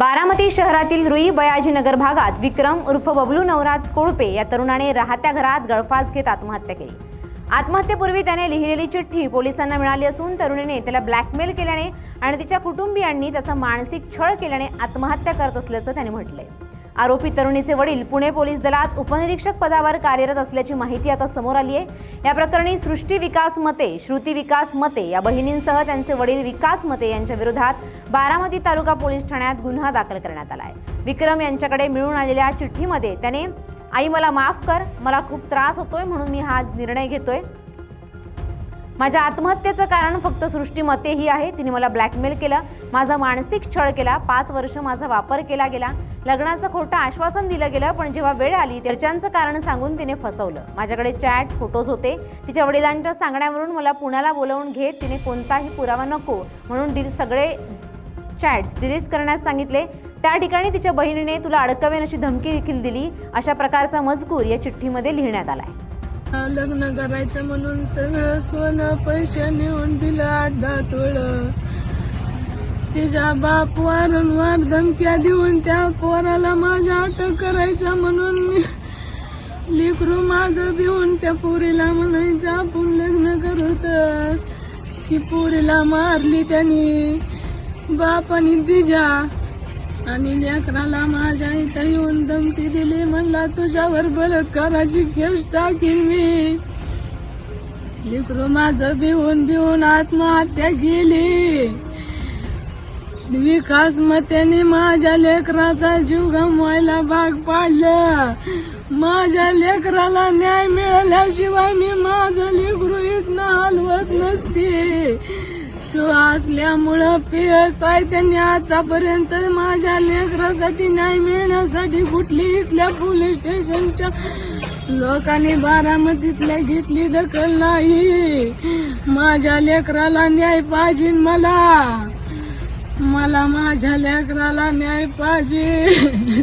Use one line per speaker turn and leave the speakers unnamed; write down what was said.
बारामती शहरातील रुई बयाजीनगर भागात विक्रम उर्फ बबलू नवरात कोळपे या तरुणाने राहत्या घरात गळफास घेत आत्महत्या केली. आत्महत्येपूर्वी त्याने लिहिलेली चिठ्ठी पोलिसांना मिळाली असून तरुणीने त्याला ब्लॅकमेल केल्याने आणि तिच्या कुटुंबियांनी त्याचा मानसिक छळ केल्याने आत्महत्या करत असल्याचं त्याने म्हटलंय. आरोपी तरुणीचे वडील पुणे पोलीस दलात उपनिरीक्षक पदावर कार्यरत असल्याची माहिती आता समोर आली आहे. या प्रकरणी सृष्टी विकास मते श्रुती विकास मते या बहिणींसह त्यांचे वडील विकास मते यांच्या विरोधात बारामती तालुका पोलीस ठाण्यात गुन्हा दाखल करण्यात आला आहे. विक्रम यांच्याकडे मिळून आलेल्या चिठ्ठीमध्ये त्याने आई मला माफ कर. मला खूप त्रास होतोय म्हणून मी हा निर्णय घेतोय. माझ्या आत्महत्येचं कारण फक्त सृष्टी मते ही आहे. तिने मला ब्लॅकमेल केलं. माझा मानसिक छळ केला. पाच वर्ष माझा वापर केला गेला. लग्नाचं खोटं आश्वासन दिलं गेलं पण जेव्हा वेळ आली चर्चांचं कारण सांगून तिने फसवलं. माझ्याकडे चॅट फोटोज होते. तिच्या वडिलांच्या सांगण्यावरून मला पुण्याला बोलवून घेत तिने कोणताही पुरावा नको म्हणून डि सगळे चॅट्स डिलीट करण्यास सांगितले. त्या ठिकाणी तिच्या बहिणीने तुला अडकवेन अशी धमकी देखील दिली. अशा प्रकारचा मजकूर या चिठ्ठीमध्ये लिहिण्यात आला आहे
लग्न करायचं म्हणून सगळं सोनं पैसे नेऊन दिलं आठ दहा तोळ. तिच्या बाप वारंवार धमक्या देऊन त्या पोराला माझ्या अटक करायचा म्हणून मी लेकरू माझं देऊन त्या पोरीला म्हणायचं आपण लग्न करत ती पोरीला मारली त्यांनी. बापानी तिच्या आणि लेकराला माझ्या इथं येऊन धमकी दिली. म्हणला तुझ्यावर बलात्काराची केस टाकीन मी लेकरू माझं भिवून भिवून आत्महत्या केली. विकास मतेने माझ्या लेकराचा जीव गमवायला भाग पाडलं. माझ्या लेकराला न्याय मिळाल्याशिवाय मी माझं लेकरू इथनं हलवत नसते. तू असल्यामुळं पीएस आहे त्यांनी आतापर्यंत माझ्या लेकरासाठी न्याय मिळण्यासाठी कुठली इथल्या पोलीस स्टेशनच्या लोकांनी बारामतीतल्या घेतली दखल नाही. माझ्या लेकराला न्याय पाहिजे मला. मला माझ्या लेकराला न्याय पाहिजे.